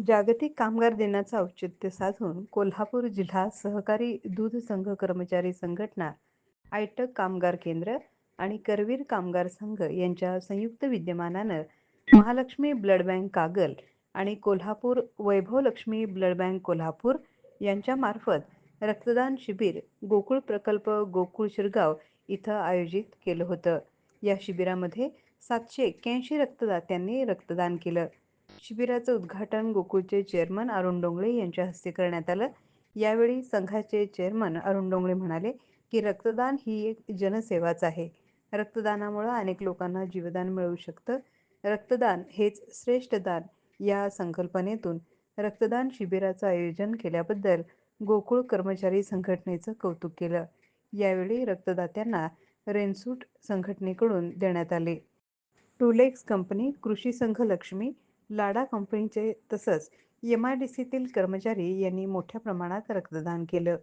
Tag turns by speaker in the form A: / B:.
A: जागतिक कामगार दिनाचं औचित्य साधून कोल्हापूर जिल्हा सहकारी दूध संघ कर्मचारी संघटना, आयटक कामगार केंद्र आणि करवीर कामगार संघ यांच्या संयुक्त विद्यमानानं महालक्ष्मी ब्लड बँक कागल आणि कोल्हापूर वैभवलक्ष्मी ब्लड बँक कोल्हापूर यांच्यामार्फत रक्तदान शिबिर गोकुळ प्रकल्प गोकुळ शिरगाव इथं आयोजित केलं होतं. या शिबिरामध्ये सातशे एक्क्याऐंशी रक्तदात्यांनी रक्तदान केलं. शिबिराचं उद्घाटन गोकुळचे चेअरमन अरुण डोंगळे यांच्या हस्ते करण्यात आलं. यावेळी संघाचे चेअरमन अरुण डोंगळे म्हणाले की रक्तदान ही एक जनसेवाच आहे. रक्तदानामुळं अनेक लोकांना जीवदान मिळू शकतं. रक्तदान हेच श्रेष्ठ दान या संकल्पनेतून रक्तदान शिबिराचं आयोजन केल्याबद्दल गोकुळ कर्मचारी संघटनेचं कौतुक केलं. यावेळी रक्तदात्यांना रेनसूट संघटनेकडून देण्यात आले. टूलेक्स कंपनी, कृषी संघ लक्ष्मी, लाडा कंपनीचे तसंच एमआयडीसीतील कर्मचारी यांनी मोठ्या प्रमाणात रक्तदान केलं.